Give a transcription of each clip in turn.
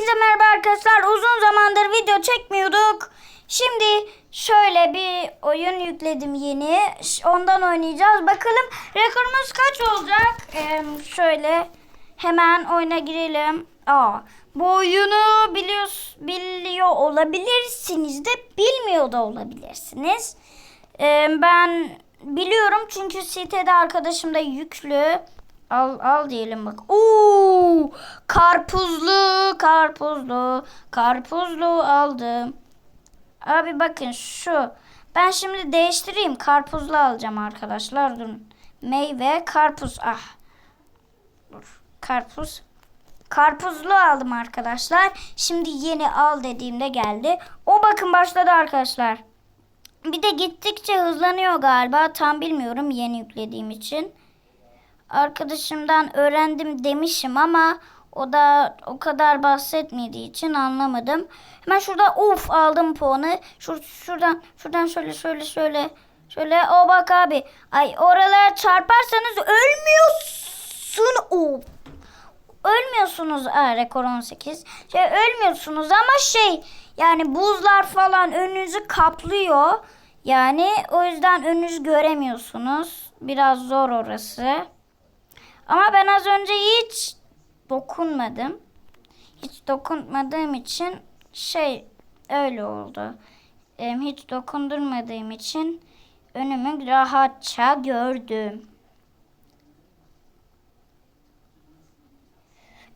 Hepinize merhaba arkadaşlar. Uzun zamandır video çekmiyorduk. Şimdi şöyle bir oyun yükledim yeni. Ondan oynayacağız. Bakalım rekorumuz kaç olacak? Ee, şöyle hemen oyuna girelim. Aa, bu oyunu biliyor, biliyor olabilirsiniz de bilmiyor da olabilirsiniz. Ee, ben biliyorum çünkü sitede arkadaşım da yüklü. Al al diyelim bak. Oo! Karpuzlu, karpuzlu, karpuzlu aldım. Abi bakın şu. Ben şimdi değiştireyim. Karpuzlu alacağım arkadaşlar. Durun. Meyve, karpuz. Ah. Dur. Karpuz. Karpuzlu aldım arkadaşlar. Şimdi yeni al dediğimde geldi. O bakın başladı arkadaşlar. Bir de gittikçe hızlanıyor galiba. Tam bilmiyorum yeni yüklediğim için. Arkadaşımdan öğrendim demişim ama o da o kadar bahsetmediği için anlamadım. Hemen şurada uf aldım puanı. Şur, şuradan şuradan şöyle şöyle şöyle şöyle o bak abi. Ay oralara çarparsanız ölmüyorsun. O ölmüyorsunuz. Aa, rekor 18. Şey ölmüyorsunuz ama şey yani buzlar falan önünüzü kaplıyor. Yani o yüzden önünüzü göremiyorsunuz. Biraz zor orası. Ama ben az önce hiç dokunmadım. Hiç dokunmadığım için şey öyle oldu. Hiç dokundurmadığım için önümü rahatça gördüm.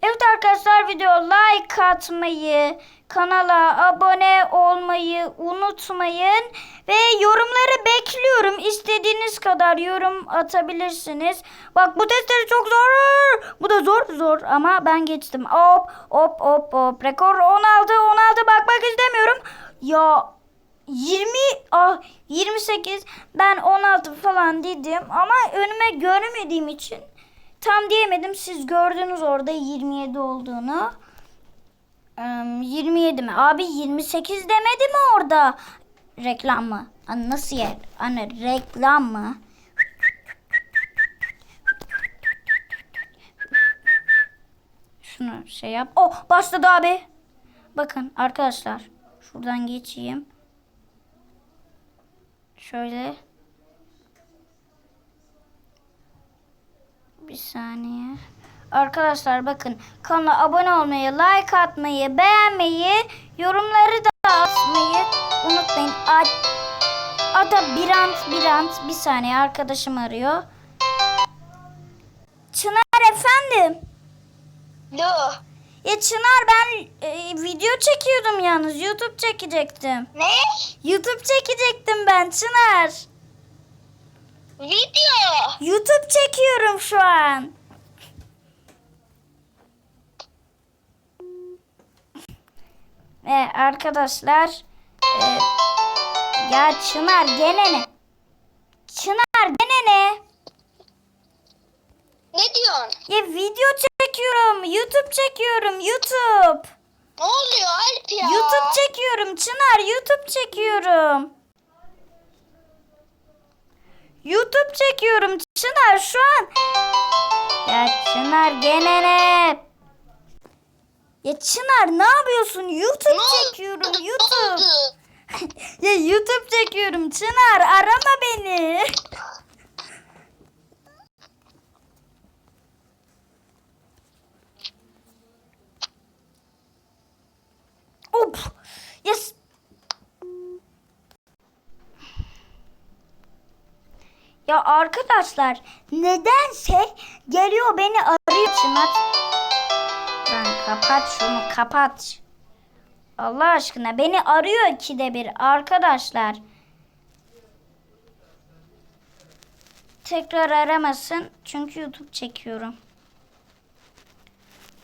Evet arkadaşlar video like atmayı, kanala abone olmayı unutmayın ve yorumları bekliyorum. İstediğiniz kadar yorum atabilirsiniz. Bak bu testleri çok zor. Bu da zor zor ama ben geçtim. Hop hop hop hop. Rekor 16 16 bakmak istemiyorum. Ya 20 ah 28 ben 16 falan dedim ama önüme görmediğim için tam diyemedim. Siz gördünüz orada 27 olduğunu. Em, 27 mi? Abi 28 demedi mi orada? Reklam mı? Anne nasıl yer? Anne reklam mı? Şunu şey yap. Oh başladı abi. Bakın arkadaşlar. Şuradan geçeyim. Şöyle. Bir saniye. Arkadaşlar bakın kanala abone olmayı, like atmayı, beğenmeyi, yorumları da atmayı unutmayın. Ad, Ada Birant Birant bir saniye arkadaşım arıyor. Çınar efendim. Lo. Ya Çınar ben e, video çekiyordum yalnız YouTube çekecektim. Ne? YouTube çekecektim ben Çınar. Video. YouTube çekiyorum şu an. Ve arkadaşlar e, ya Çınar gene ne? Çınar gene ne? Ne diyorsun? Ya video çekiyorum. YouTube çekiyorum. YouTube. Ne oluyor Alp ya? YouTube çekiyorum Çınar. YouTube çekiyorum. YouTube çekiyorum Çınar şu an. Ya Çınar gene ne? Ya Çınar ne yapıyorsun? YouTube çekiyorum YouTube. ya YouTube çekiyorum Çınar arama beni. Hop. Yes. Ya arkadaşlar nedense geliyor beni arıyor Çınar. Lan kapat şunu kapat. Allah aşkına beni arıyor ikide bir arkadaşlar. Tekrar aramasın çünkü YouTube çekiyorum.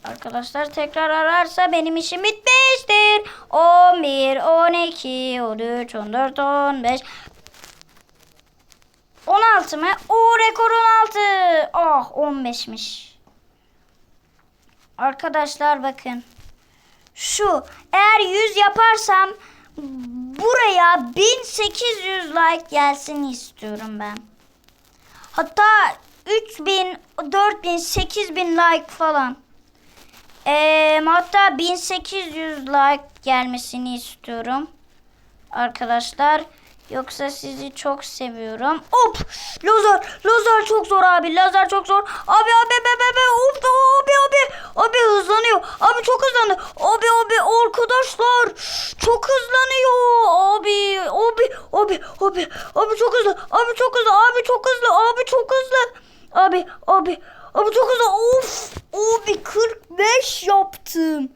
Arkadaşlar tekrar ararsa benim işim bitmiştir. 11, 12, 13, 14, 15. 16 mı? O rekor 16. Ah 15'miş. Arkadaşlar bakın. Şu eğer 100 yaparsam buraya 1800 like gelsin istiyorum ben. Hatta 3000, 4000, 8000 like falan. Ee, hatta 1800 like gelmesini istiyorum. Arkadaşlar. Yoksa sizi çok seviyorum. Hop! Lazer! Lazer çok zor abi. Lazer çok zor. Abi abi abi abi abi. Hop! Abi abi. Abi hızlanıyor. Abi çok hızlandı. Abi abi arkadaşlar. Çok hızlanıyor. Abi abi abi abi. Abi çok hızlı. Abi çok hızlı. Abi çok hızlı. Abi çok hızlı. Abi abi. Abi çok hızlı. Of! Abi 45 yaptım.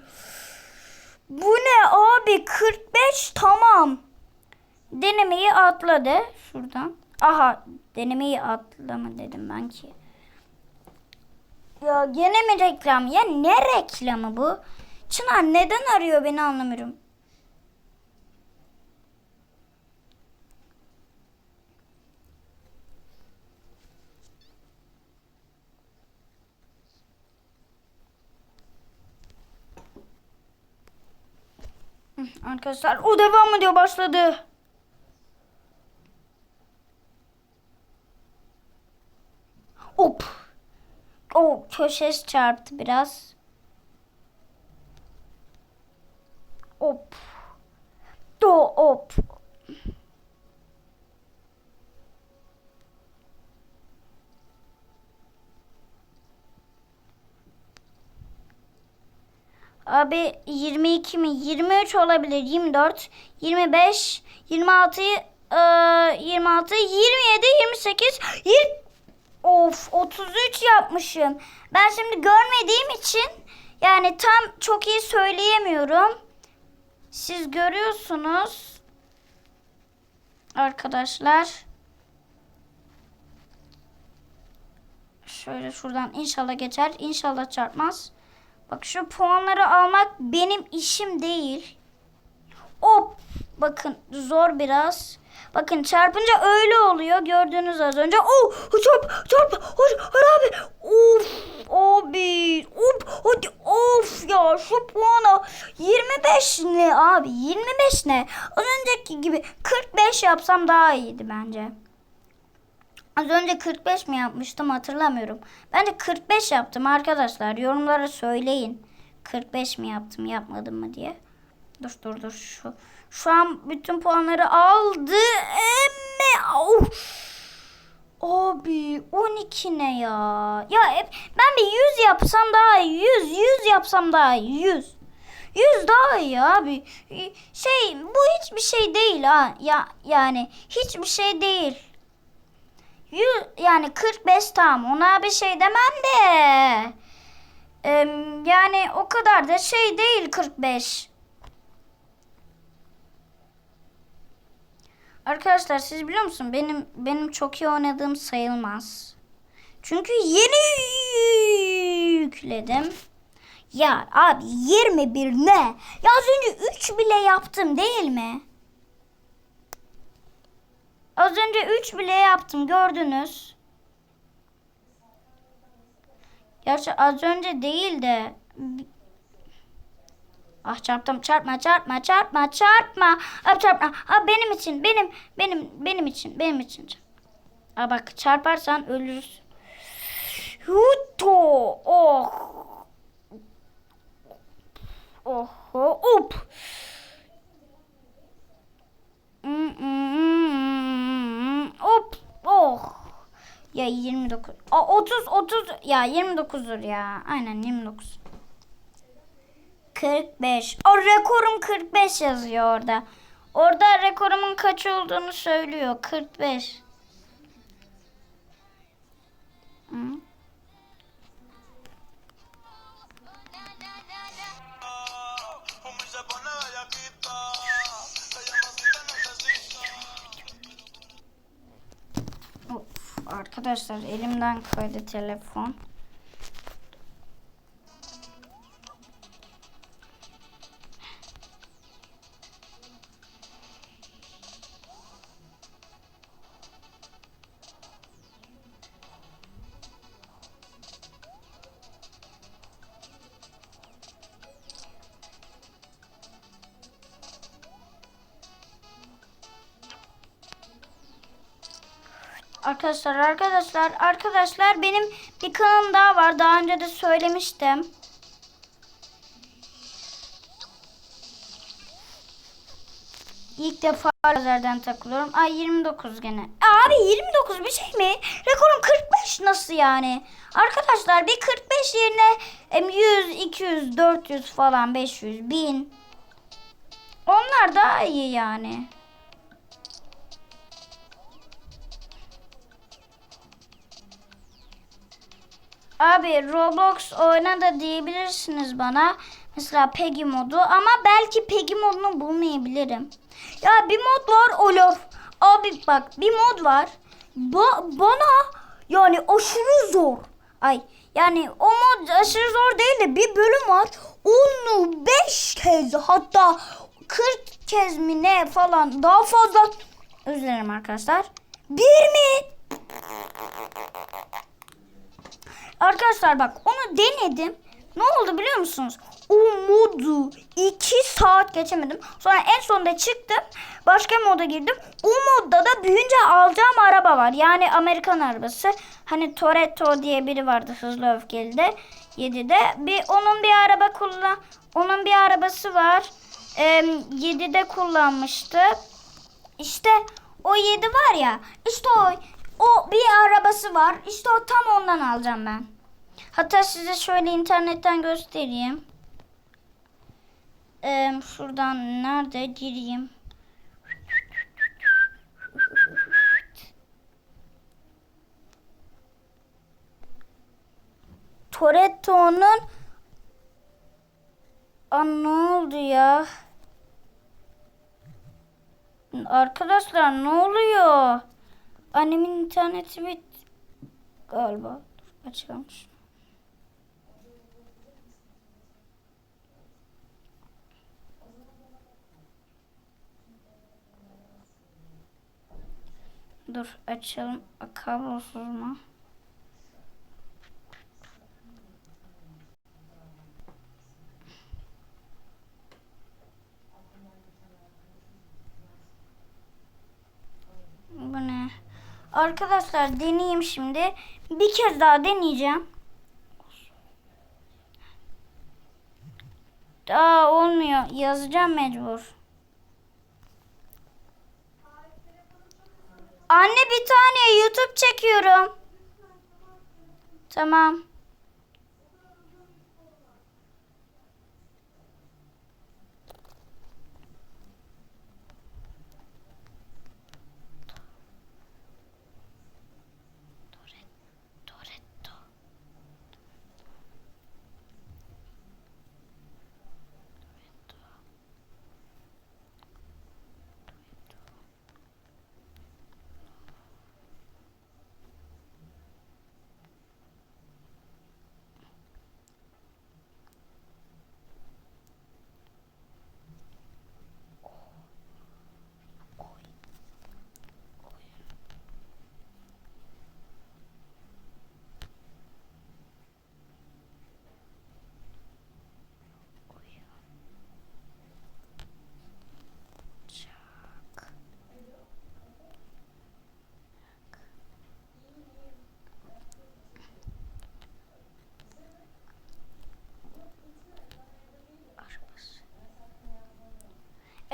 Bu ne abi? 45 tamam. Denemeyi atladı şuradan. Aha denemeyi atlama dedim ben ki. Ya gene mi reklam? Ya ne reklamı bu? Çınar neden arıyor beni anlamıyorum. Arkadaşlar o devam ediyor başladı. Hop. O köşesi çarptı biraz. Hop. Do hop. Abi 22 mi? 23 olabilir. 24, 25, 26, e, 26, 27, 28, 20. Of 33 yapmışım. Ben şimdi görmediğim için yani tam çok iyi söyleyemiyorum. Siz görüyorsunuz. Arkadaşlar. Şöyle şuradan inşallah geçer. İnşallah çarpmaz. Bak şu puanları almak benim işim değil. Hop. Bakın zor biraz. Bakın çarpınca öyle oluyor. Gördüğünüz az önce. Oh çarp çarp. Hadi, hadi abi. Of abi. Hop hadi of ya şu puana 25 ne abi 25 ne? Az önceki gibi 45 yapsam daha iyiydi bence. Az önce 45 mi yapmıştım hatırlamıyorum. Bence 45 yaptım arkadaşlar. Yorumlara söyleyin. 45 mi yaptım yapmadım mı diye. Dur dur dur şu. Şu an bütün puanları aldı. Emme. Of. Abi 12 ne ya? Ya ben bir 100 yapsam daha iyi. 100 100 yapsam daha iyi. 100. 100 daha iyi abi. Şey bu hiçbir şey değil ha. Ya yani hiçbir şey değil. 100 yani 45 tamam ona bir şey demem de. Em, yani o kadar da şey değil 45. Arkadaşlar siz biliyor musun benim benim çok iyi oynadığım sayılmaz. Çünkü yeni yükledim. Ya abi 21 ne? Ya az önce 3 bile yaptım değil mi? Az önce 3 bile yaptım gördünüz. Gerçi az önce değil de Ah çarptım çarpma çarpma çarpma çarpma. Abi çarpma. Abi benim için benim benim benim için benim için. Aa bak çarparsan ölürüz. Huto. Oh. Oh. Hop. Hop. Oh. Ya 29. Aa, 30 30 ya 29'dur ya. Aynen 29. 45. O rekorum 45 yazıyor orada. Orada rekorumun kaç olduğunu söylüyor. 45. Hı? Homie se pone bellaquita. La llamacita necesita. Of, arkadaşlar elimden kaydı telefon. arkadaşlar arkadaşlar arkadaşlar benim bir kanalım daha var. Daha önce de söylemiştim. İlk defa lazerden takılıyorum. Ay 29 gene. Abi 29 bir şey mi? Rekorum 45 nasıl yani? Arkadaşlar bir 45 yerine 100, 200, 400 falan 500, 1000. Onlar daha iyi yani. Abi Roblox oyna da diyebilirsiniz bana. Mesela Peggy modu ama belki Peggy modunu bulmayabilirim. Ya bir mod var Olaf. Abi bak bir mod var. Ba- bana yani aşırı zor. Ay yani o mod aşırı zor değil de bir bölüm var. Onu 5 kez hatta 40 kez mi ne falan daha fazla özür dilerim arkadaşlar. Bir mi? Arkadaşlar bak onu denedim. Ne oldu biliyor musunuz? O modu 2 saat geçemedim. Sonra en sonunda çıktım. Başka moda girdim. O modda da büyünce alacağım araba var. Yani Amerikan arabası. Hani Toretto diye biri vardı hızlı öfkeli de. 7'de. Bir, onun bir araba kullan. Onun bir arabası var. Ee, 7'de kullanmıştı. İşte o 7 var ya. İşte o o bir arabası var. İşte o tam ondan alacağım ben. Hatta size şöyle internetten göstereyim. Ee, şuradan nerede gireyim? Toretto'nun Aa, ne oldu ya? Arkadaşlar ne oluyor? Annemin interneti bit galiba. Şunu. Dur açalım. Kablosuz mu? Bu ne? Arkadaşlar deneyeyim şimdi. Bir kez daha deneyeceğim. Daha olmuyor. Yazacağım mecbur. Anne bir tane YouTube çekiyorum. Tamam.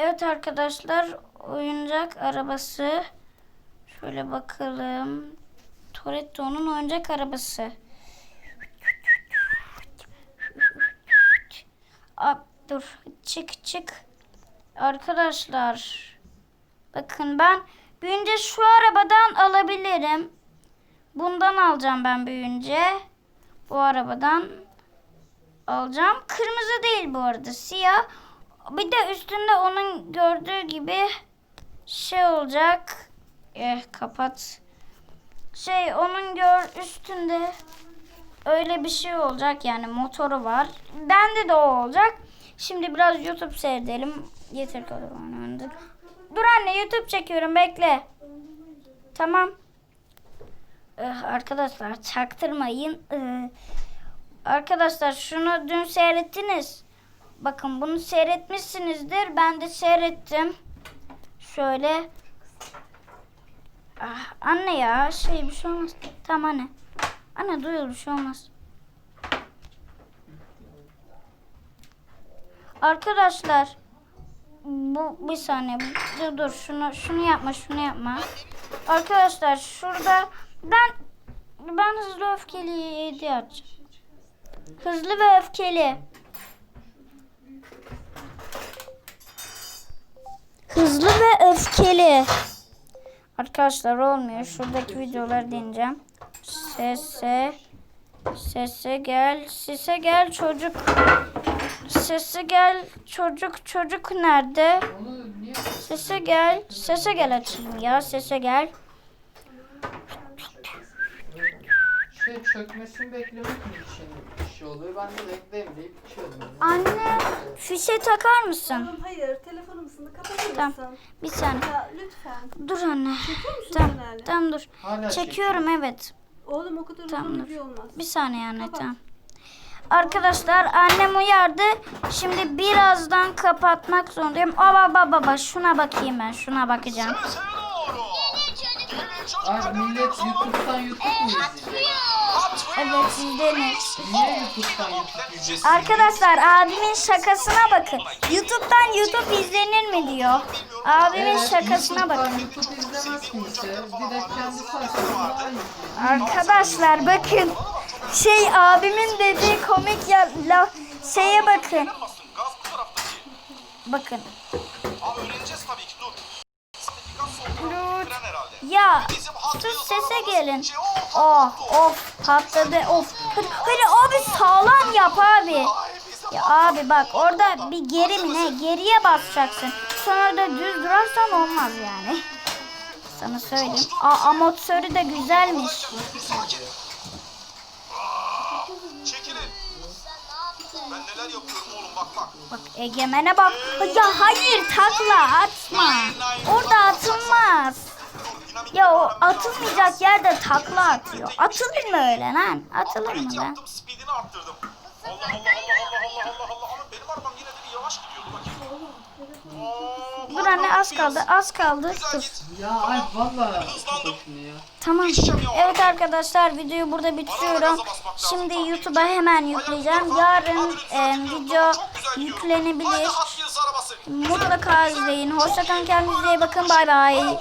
Evet arkadaşlar oyuncak arabası. Şöyle bakalım. Toretto'nun oyuncak arabası. Aa, dur çık çık. Arkadaşlar bakın ben büyünce şu arabadan alabilirim. Bundan alacağım ben büyünce. Bu arabadan alacağım. Kırmızı değil bu arada siyah. Bir de üstünde onun gördüğü gibi şey olacak. Eh kapat. Şey onun gör üstünde öyle bir şey olacak yani motoru var. Bende de o olacak. Şimdi biraz YouTube seyredelim. Yeter kadar oynandık. Dur anne YouTube çekiyorum bekle. Tamam. Eh, arkadaşlar çaktırmayın. Eh, arkadaşlar şunu dün seyrettiniz. Bakın bunu seyretmişsinizdir. Ben de seyrettim. Şöyle. Ah, anne ya şey bir şey olmaz. Tamam anne. Anne duyuyor bir şey olmaz. Arkadaşlar bu bir saniye. Dur dur şunu şunu yapma şunu yapma. Arkadaşlar şurada ben ben hızlı öfkeli 7 açacağım. Hızlı ve öfkeli. Hızlı ve öfkeli. Arkadaşlar olmuyor. Şuradaki videoları deneyeceğim. Sese Sese gel. Sese gel çocuk. Sese gel çocuk. Çocuk nerede? Sese gel. Sese gel açayım ya. Sese gel. şey çökmesini beklemek mi için şey oluyor? Ben de bekleyeyim deyip içiyordum. Anne fişe takar mısın? Tamam hayır telefonumuzunu kapatır Tamam. mısın? Bir saniye. Ya lütfen. Dur anne. Çekiyor musun Tamam. hala? Tamam dur. Hala Çekiyorum evet. Oğlum o kadar Tamam, uzun dur. video olmaz. Bir saniye anne tamam. Arkadaşlar annem uyardı. Şimdi birazdan kapatmak zorundayım. Aba baba baba şuna bakayım ben. Şuna bakacağım. Ay millet. YouTube'dan YouTube mu izleyecek? Evet izleyecek? Arkadaşlar abimin şakasına bakın. YouTube'dan YouTube izlenir mi diyor. Abimin Evet, şakasına bakın. YouTube izlemez kimse. Direkt kendi sayfasında izliyor. Arkadaşlar bakın. Şey abimin dediği komik ya la, şeye bakın. Bakın. Aa öğreneceğiz tabii ki dur. Ya sus sese gelin. şey, oh, of patladı of. Hadi abi sağlam yap abi. Ya abi bak orada bir geri mi ne geriye basacaksın. Sonra da düz durarsan olmaz yani. Sana söyleyeyim. Aa amortisörü de güzelmiş. Ben neler yapıyorum oğlum bak bak. Bak Egemen'e bak. Ya hayır takla atma. Orada atılmaz. Ya o atılmayacak yerde takla atıyor. Atılır mı öyle lan? Atılır mı lan? yaptım, speedini arttırdım. Allah Allah Allah Allah Allah Allah Allah. Ama benim arabam yine de bir yavaş gidiyordu bakayım. Oo, Dur anne az kaldı az kaldı. Güzel Dur. git. Ya ay valla Hızlandım. Tamam. Evet arkadaşlar videoyu burada bitiriyorum. Şimdi YouTube'a hemen yükleyeceğim. Yarın e, video yüklenebilir. Mutlaka izleyin. Hoşçakalın kendinize iyi bakın. Bay bay.